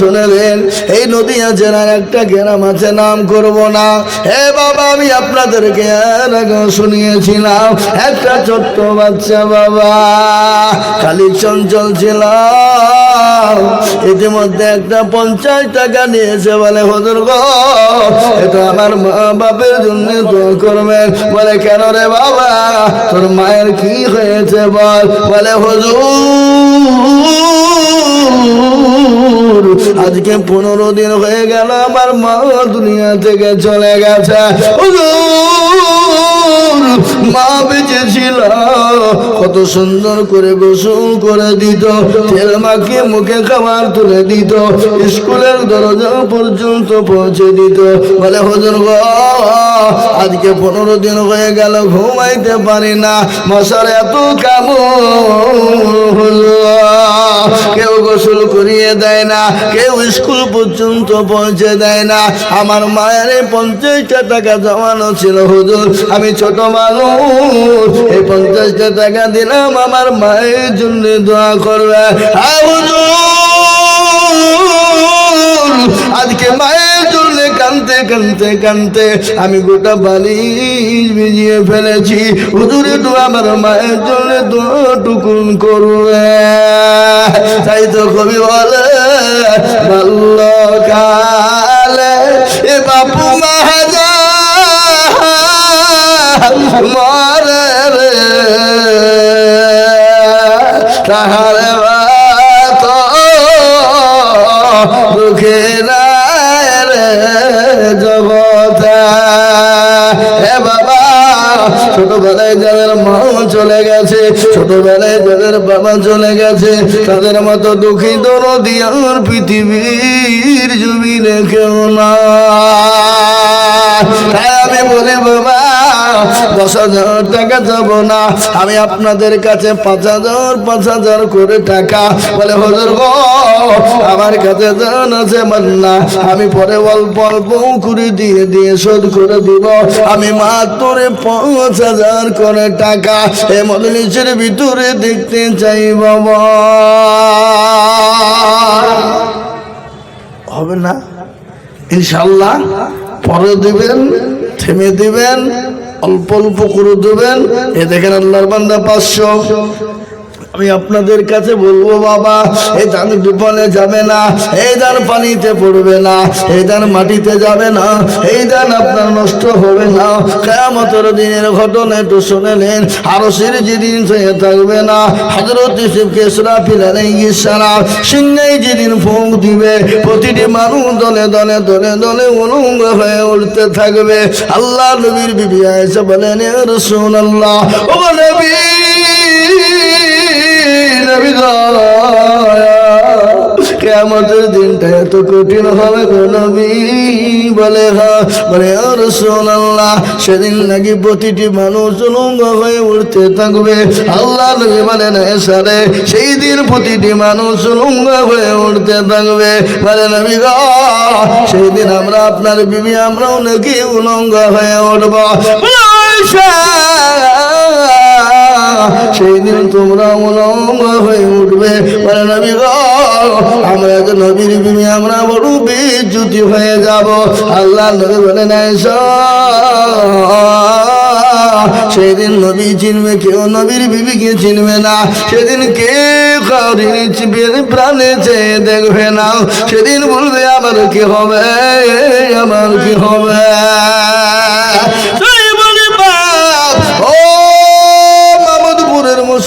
শুনেলেন, এই নদীয়া জেলার একটা গ্রাম আছে, নাম করব না। হে বাবা, আমি আপনাদেরকে শুনিয়েছিলাম, একটা ছোট্ট বাচ্চা বাবা, খালি চঞ্চল ছিল। ইতিমধ্যে একটা পঞ্চাশ টাকা নিয়েছে বলে, হজুর এটা আমার মা বাপের জন্য দোয়া করবেন। বলে, কেন রে বাবা, তোর মায়ের কি হয়েছে বল? বলে, হজুর আজকে পনেরো দিন হয়ে গেল আমার মা দুনিয়া থেকে চলে গেছে। মা বেঁচে ছিল কত সুন্দর করে গোসল করে দিত, তেল মাখিয়ে মুখে খাবার তুলে দিত, স্কুলের দরজা পর্যন্ত পৌঁছে দিত। বলে, হজুর গো, আজকে পনেরো দিন হয়ে গেল, ঘুমাইতে পারি না। মশার এত কামড় কেউ গোসল করিয়ে দেয় না, কেউ স্কুল পর্যন্ত পৌঁছে দেয় না। আমার মায়ের পঞ্চাশটা টাকা জমানো ছিল, হুজুর। আমি ছোট মানুষ, এই পঞ্চাশটা টাকা দিলাম আমার মায়ের জন্য দোয়া করবে। আজকে মায়ের জন্য কানতে কানতে কানতে আমি গোটা বালি ভিজিয়ে ফেলেছি। হুজুরে তো আমার মায়ের জন্য টুকুন করবে। তাই তো কবি বলে, বাল্যকালে এ বাপু মাহাজা মরে তাহারে বাত দুঃখে রে জগতা। হে বাবা, ছোটবেলায় যাদের মা চলে গেছে, ছোটবেলায় যাদের বাবা চলে গেছে, তাদের মতো দুঃখিত নদিয়ার পৃথিবীর জমিনে কেউ না দশ হাজার টাকা যাব না। আমি আপনাদের কাছে পাঁচ হাজার পাঁচ হাজার করে টাকা। বলে, হজুর গো, আমার কাছে জান আছে মান্না। আমি পরে অল্প অল্প করে দিয়ে দিয়ে শোধ করে দিব। আমি মাত্র পাঁচ হাজার করে টাকা এ মদলিশের ভিতরে দেখতে চাই, বাবা। হবে না? ইনশাল্লাহ পরে দিবেন, থেমে দিবেন। অল্প অল্প করে দেবেন। এ দেখেন আল্লাহর বান্দা পাঁচশো। আমি আপনাদের কাছে বলব, বাবা এই ধান বিপলে যাবে না এই ধান পানিতে পড়বে না এই ধান মাটিতে যাবে না, এই ধান আপনার নষ্ট হবে না। কেমতর দিনের ঘটনা একটু শুনেলেন আরও সির যেদিন হয়ে থাকবে না হজরত ইসিফকে সুরাফিল ইসারা সিংহাই যেদিন ফুঁক দিবে, প্রতিটি মানুষ দলে দলে দলে দলে উলঙ্গ হয়ে উঠতে থাকবে। আল্লাহ নবীর বিবি এসে বলেন রসুন আল্লাহ ও নবী! কেমতের দিনটা এত কঠিন হবে নবী। বলে হ্যাঁ বলে আর আল্লাহ সেদিন নাকি প্রতিটি মানুষ হয়ে উঠতে থাকবে। আল্লাহ নবী বলেন সারে, সেই দিন প্রতিটি মানুষ উলঙ্গ হয়ে উঠতে থাকবে। বলে, নবী গো, সেই দিন আমরা আপনার বিবি আমরাও নাকি উলঙ্গ হয়ে উঠবো। সেই দিন তোমরা উলঙ্গ হয়ে উঠবে। বলে, নবী আমরা তো নবীর বিবি আমরা বড় বিচ্যুতি হয়ে যাব। আল্লাহ নবী বলে নাই সেদিন নবী চিনবে, কেউ নবীর বিবিকে চিনবে না। সেদিন কে প্রাণে চেয়ে দেখবে না। সেদিন বলবে, আমার কি হবে? আমার কি হবে?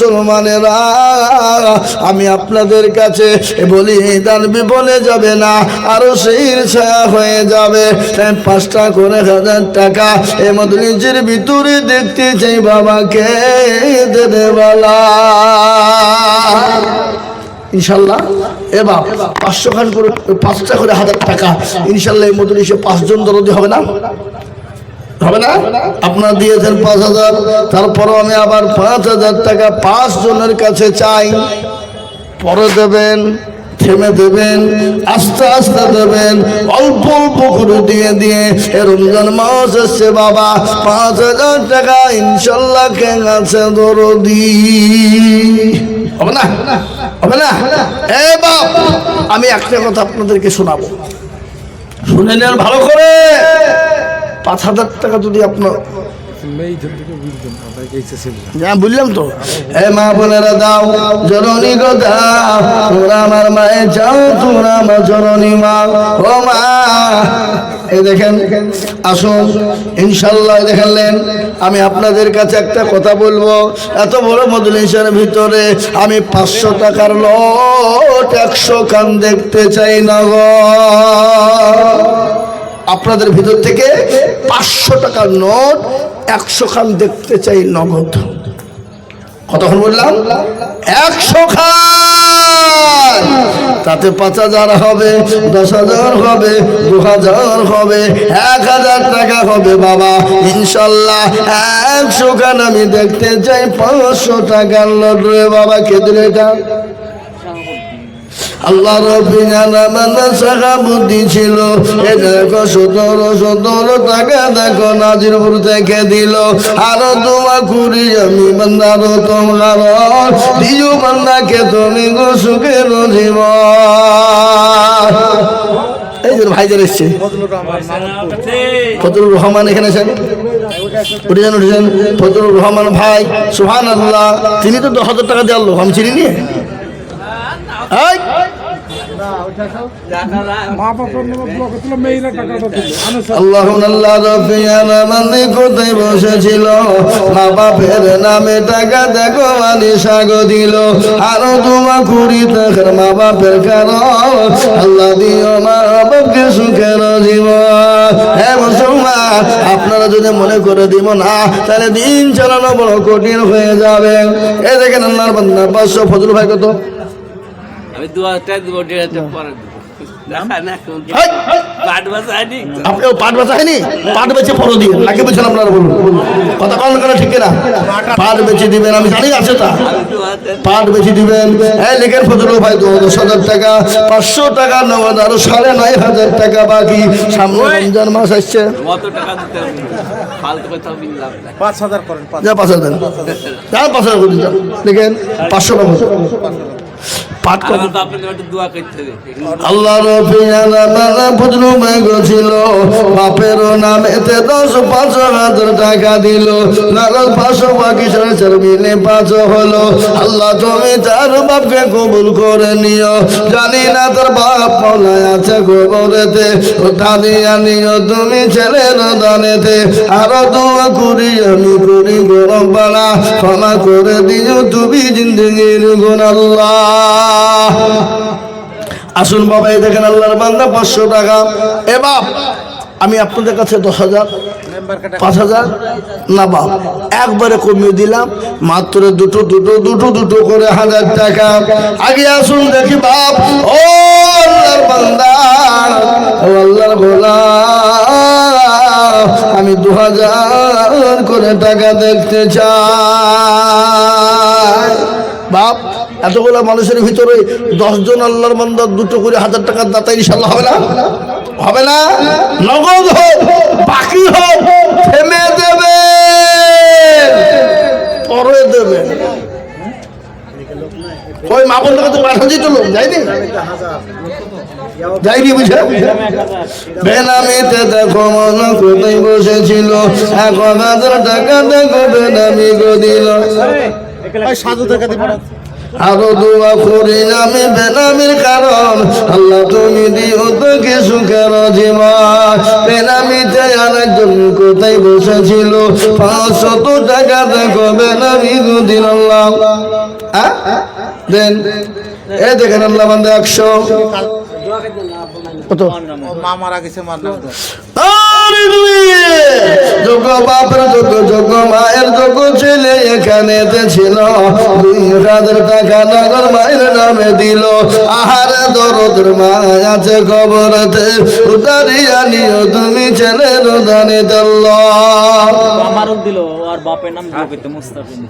মুসলমানেরা, আমি আপনাদের কাছে বলি এই দান বিপনে যাবে না, আরও সেই ছায়া হয়ে যাবে। পাঁচটা করে হাজার টাকা এ মতো নিজের ভিতরে দেখতে চাই বাবাকে, দেবে বলা। ইনশাল্লাহ, এ বাপ, পাঁচশো খান করে, পাঁচটা করে হাজার টাকা। ইনশাল্লাহ এই মতো পাঁচজন দরদি হবে না? হবে না? আপনার দিয়েছেন পাঁচ হাজার তারপরও আমি আবার পাঁচ হাজার টাকা পাঁচ জনের কাছে চাই। পরে দেবেন থেমে দেবেন আস্তে আস্তে দেবেন অল্প অল্প করে দিয়ে দিয়ে। এ রমজান মাস এসছে বাবা পাঁচ হাজার টাকা ইনশাল্লাহ কেন আছে দরদি। হবে না? হবে না? এ বাপ আমি একটা কথা আপনাদেরকে শোনাবো। শুনে নেন ভালো করে। পাঁচ হাজার টাকা যদি আপনার হ্যাঁ তো। মা দাও, জননী মা। দেখেন, আসুন, ইনশাল্লাহ আমি আপনাদের কাছে একটা কথা বলব। এত বড় মজলিসের ভিতরে আমি পাঁচশো টাকার লোট, একশো কান দেখতে চাই না গো। আপনাদের ভিতর থেকে পাঁচশো টাকার নোট একশো খান দেখতে চাই নগদ। কতক্ষণ বললাম? একশো খান তাতে পাঁচ হাজার হবে, দশ হাজার হবে, দু হাজার হবে, এক হাজার টাকা হবে বাবা। ইনশাল্লাহ একশো খান আমি দেখতে চাই, পাঁচশো টাকার নোট রে বাবা খেতে এটা? আল্লাহ বুদ্ধি ছিল। এ দেখো সতেরো সতেরো টাকা দেখো নাজিরপুর থেকে দিল। আরও তোমা কুড়ি, আমি বান্দার তোমার দিও বান্দাকে তুমি গো সুখের জীবন। এই যে ভাইজান এসছে। ফজলুর রহমান এখানে আছেন উঠেছেন উঠেছেন ফজলুর রহমান ভাই সুহান আল্লাহ তিনি তো দশ হাজার টাকা দেওয়ার লোক আমি চিনি নিয়ে কোথায় বসেছিল আল্লাহ দিও মা হ্যাঁ আপনারা যদি মনে করে দিব না তাহলে দিন চালানো বড় কঠিন হয়ে যাবে। এ দেখেন আল্লাহর পাঁচশো ফজল ভাই কত আমি দু হাজার টাকা দেবো দেড় হাজার পরে দেবো। পাট বেচা দিয়ে। বেছেন আপনারা বলুন। কথা কন ঠিক না পাট বেচে দিবেন আমি জানি আছে তা পাট বেচে দিবেন হ্যাঁ লিখেন ফজল ভাই দশ হাজার টাকা। পাঁচশো টাকা নগদ আরও সাড়ে নয় হাজার টাকা বাকি। সামনে রমজান মাস আসছে। পাঁচ হাজার পাঁচ হাজার। লিখেন পাঁচশো টাকা। হবে। আল্লাহ ছিল। বাপের নামেতে দশ পাঁচ হাজার টাকা দিল। নাগল পাঁচশো বাকি সাড়ে মিলে পাঁচ হলো। আল্লাহ তুমি তার বাপকে কবুল করে নিও। জানি না তোর বাপ মলায় আছে গোবরেতে। নিও তুমি ছেলের দানেতে। আরও দোয়া করি আমি করি গরম পালা। ক্ষমা করে দিও তুমি জিন্দগির গুণ আল্লাহ। আসুন বাবা এই দেখেন আল্লাহর বান্দা, পাঁচশো টাকা। এ বাপ, আমি আপনাদের কাছে দশ হাজার, পাঁচ হাজার। না বাপ, একবারে কমিয়ে দিলাম, মাত্র দুটো দুটো দুটো দুটো করে হাজার টাকা। আগে আসুন দেখি বাপ, ও আল্লাহর বান্দা, ও আল্লাহর গোলাম। আমি দু হাজার করে টাকা দেখতে চাই। বাপ এতগুলো মানুষের ভিতরে দশজন আল্লাহর মন্দার দুটো করে হাজার টাকার দাতা ইনশাল্লাহ হবে না? হবে না? নগদ হোক, বাকি হোক, থেমে দেবে। পরে দেবে। দেখো দেখো সাধু টাকা দিব আরও দোয়া করি আমি বেনামির কারণ। আল্লাহ তুমি দিও তো জীবন বেনামিতে আরেকজন কোথায় বসেছিল? পাঁচশত টাকা দেখো বেনামি দিন আল্লাহ। দেন। এ দেখেন আল্লাহ বান্দা একশো। কত? মা মারা গেছে মার নাম যোগ্য বাপের যোগ্য যোগ্য মায়ের যোগ্য ছেলে এখানে ছিল? দুই হাজার টাকা নগর মায়ের নামে দিল। আহারে দরদের মা আছে খবরতে উতারিয়া নিও তুমি ছেলে দানে দিল আমারও দিল, আর বাপের নাম মুস্তাফিজ।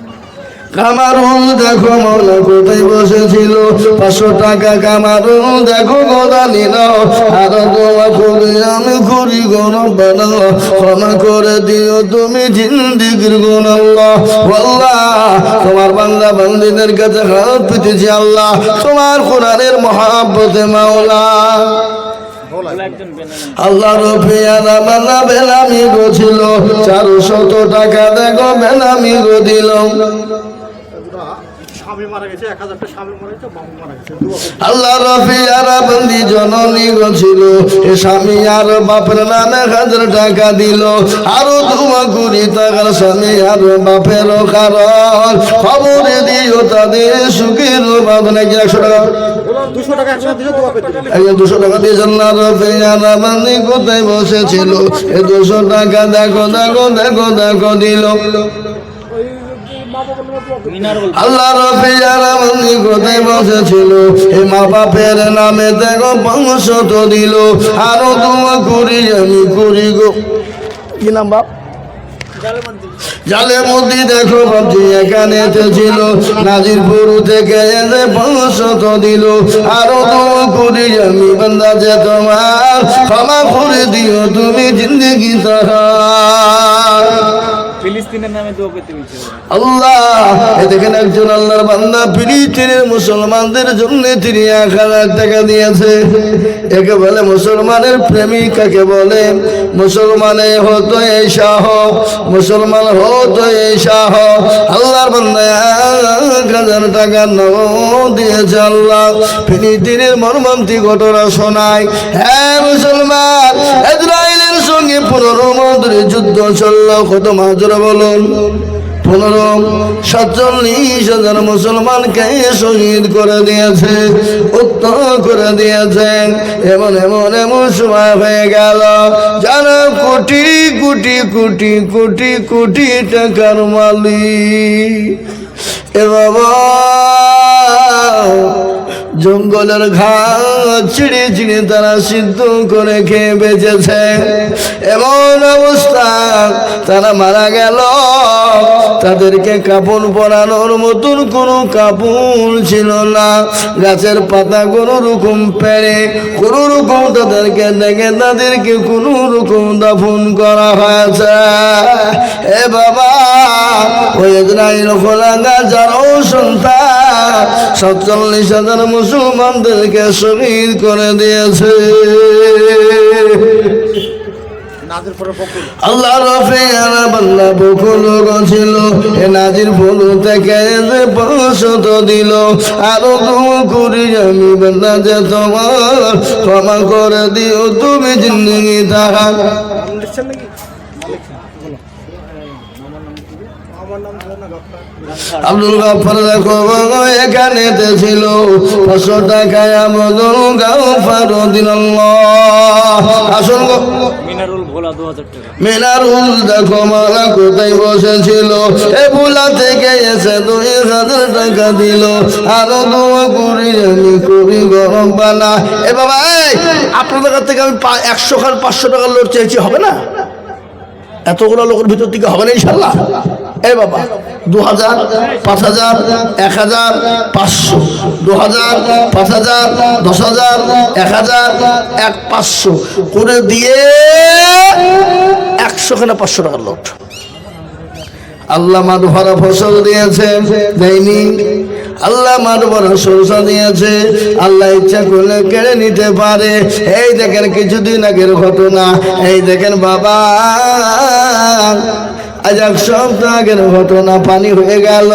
কামারুল, দেখো মৌলা কোথায় বসেছিল? পাঁচশো টাকা কামারুল, দেখো গোদা নিল আর দোয়া করি আমি করি গো রব্বানা ক্ষমা করে দিও তুমি জিন্দিগির গুণ আল্লাহ তোমার বান্দা বান্দিদের কাছে হাত পেতেছি আল্লাহ। তোমার কোরআনের মহাব্বতে মাওলা। আল্লাহ রফিয়ানা মানা বেনামি গো ছিল। চারশত টাকা দেখো বেনামি গো দিল। আল্লাহ রফিয়ানা বন্দি জননী গো ছিল। এ স্বামী আর বাপের নামে হাজার টাকা দিল। আরও তোমা কুড়ি টাকার স্বামী আর বাপের কারণ। খবর দিও তাদের সুখের বাদ নাকি একশো টাকা। দুশো টাকা দিয়েছেন না বান্দি কোথায় বসেছিল? এ দুশো টাকা দেখো দেখো দেখো দেখো দিল। আল্লাহ মন্দির কোথায় বসেছিল। এ মা বাপের নামে দেখো বংশত দিল। আরও তোমা করি আমি করি গো। কি নাম বাপ? জালে মধ্যে দেখো বাপজি এখানে ছিল নাজিরপুর থেকে এসে বংশত দিল। আরও তোমা করি আমি বান্দা যে তোমার ক্ষমা করে দিও তুমি জিন্দগি তাহার আল্লাহর বান্দা মুসলমানদের জন্য তিনি টাকা দিয়েছে। একে বলে মুসলমানের প্রেমিক কাকে বলে মুসলমানে হতো শাহ, মুসলমান হতো শাহ। আল্লাহর টাকা ঘটনা শোনায় হ্যাঁ মুসলমান পনেরো মন্ত্রী যুদ্ধ চলল, কত মাত্র বলুন। পনেরো, সাতচল্লিশ হাজার মুসলমানকে শহীদ করে দিয়েছে উত্তর করে দিয়েছেন এমন এমন এমন সময় হয়ে গেল যারা কোটি কোটি কোটি কোটি কোটি টাকার মালিক। এ বাবা জঙ্গলের ঘাস ছিঁড়ে ছিঁড়ে তারা সিদ্ধ করে খেয়ে বেঁচেছে। এমন অবস্থা তারা মারা গেল। তাদেরকে কাপড় পরানোর মতন কোনো কাপড় ছিল না। গাছের পাতা কোনো রকম পেরে কোনো রকম তাদেরকে দেখে তাদেরকে কোনো রকম দাফন করা হয়েছে। এ বাবা, ওই ইসরায়েল খোলাঙ্গা যারও সন্তান, সাতচল্লিশ হাজার মুসলমানদেরকে শহীদ করে দিয়েছে। আল্লাহ রফে আনা বাল্লা বকুল ছিল এ নাজির ফুল থেকে যে বসত দিল। আরও দু করি আমি বান্দা যে তোমার ক্ষমা করে দিও তুমি জিন্দগি তাহার আব্দুল গাফার দেখো এখানে ছিল। পাঁচশো টাকায় গাফার দিন আসল দেখো, মালা কোথায় বসেছিল? এ বুলা থেকে এসে দুই হাজার টাকা দিল। আরও দোয়া করি আমি করি গরম পানা এ বাবা আপনাদের কাছ থেকে আমি একশো খান পাঁচশো টাকার লোড চেয়েছি, হবে না? এতগুলো লোকের ভিতর থেকে হবে না ইনশাল্লাহ এই বাবা দু হাজার পাঁচ হাজার এক হাজার পাঁচশো। দু হাজার পাঁচ হাজার দশ হাজার এক হাজার এক পাঁচশো। করে দিয়ে একশো কেনা পাঁচশো টাকার লোট। আল্লাহ মাঠ ভরা ফসল দিয়েছে, দেয়নি। আল্লাহ মাঠ ভরা সরষা দিয়েছে, আল্লাহ ইচ্ছা করলে কেড়ে নিতে পারে। এই দেখেন কিছুদিন আগের ঘটনা, এই দেখেন বাবা। আজ এক সপ্তাহ আগের ঘটনা পানি হয়ে গেল।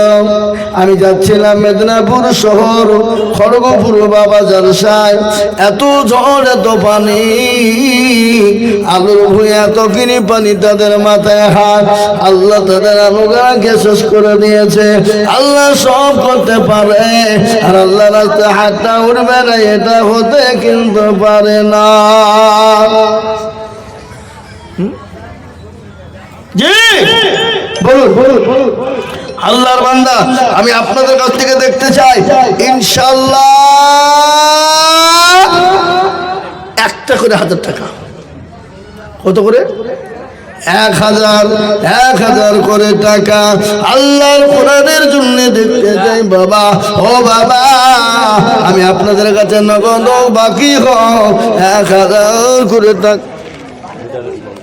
আমি যাচ্ছিলাম মেদিনীপুর শহর, খড়গপুর বাবা জলসায়। এত ঝড়, এত পানি। আলুর ভুঁই এত কিনি পানি তাদের মাথায় হাত। আল্লাহ তাদের আনুগাকে শেষ করে দিয়েছে। আল্লাহ সব করতে পারে, আর আল্লাহ রাস্তায় হাতটা উঠবে না, এটা হতে কিন্তু পারে না। জি আল্লাহর বান্দা, আমি আপনাদের কাছ থেকে দেখতে চাই। ইনশাল্লাহ একটা করে হাজার টাকা। কত করে? এক হাজার এক হাজার করে টাকা আল্লাহর কোরআনের জন্য দেখতে যাই বাবা। ও বাবা, আমি আপনাদের কাছে নগদ বাকি হোক। এক হাজার করে টাকা।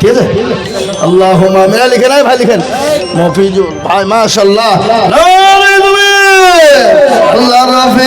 ঠিক আছে? আল্লাহ মেরা লিখে নাই ভাই লিখেন। মফিজুল ভাই মাশাল্লাহ আল্লাহ রাফি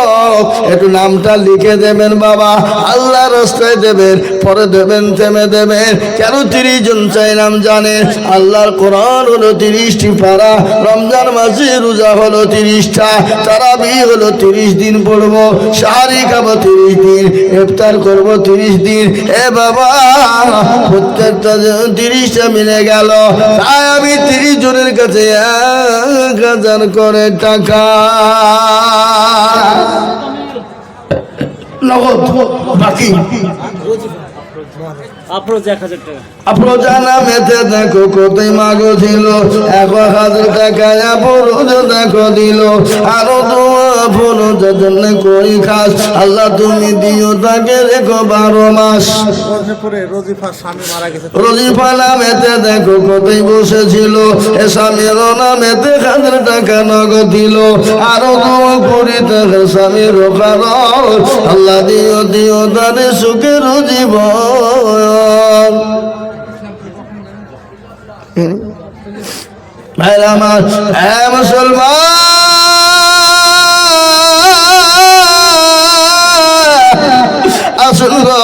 একটু নামটা লিখে দেবেন বাবা। আল্লাহ রাস্তায় দেবেন, পরে দেবেন, থেমে দেবেন। কেন তিরিশ জন চাই নাম জানে? আল্লাহর কোরআন হলো তিরিশটি পারা, রমজান মাসে রোজা হলো তিরিশটা, তারাবি হলো তিরিশ দিন পড়ব, শাহারি খাব তিরিশ দিন, ইফতার করব তিরিশ দিন। এ বাবা, প্রত্যেকটা তিরিশটা মিলে গেল, তাই আমি তিরিশ জনের কাছে এক হাজার করে টাকা। নগদ বাকি। দেখো কোথায় মাগো ছিল। এক হাজার টাকা দেখো দিল। আরও তোমার পুরুষ জন্য করি খাস, আল্লাহ তুমি দিও তাকে রেখো বারো মাস। রজিফা নামেতে দেখো কোথায় বসেছিল, এ স্বামীর নামেতে হাজার টাকা নগদ দিল। আরও দোয়া করি তাকে স্বামীর আল্লাহ দিও দিও তাদের সুখের জীবন। ভাইরা আমার হ্যাঁ মুসলমান! আসুন গো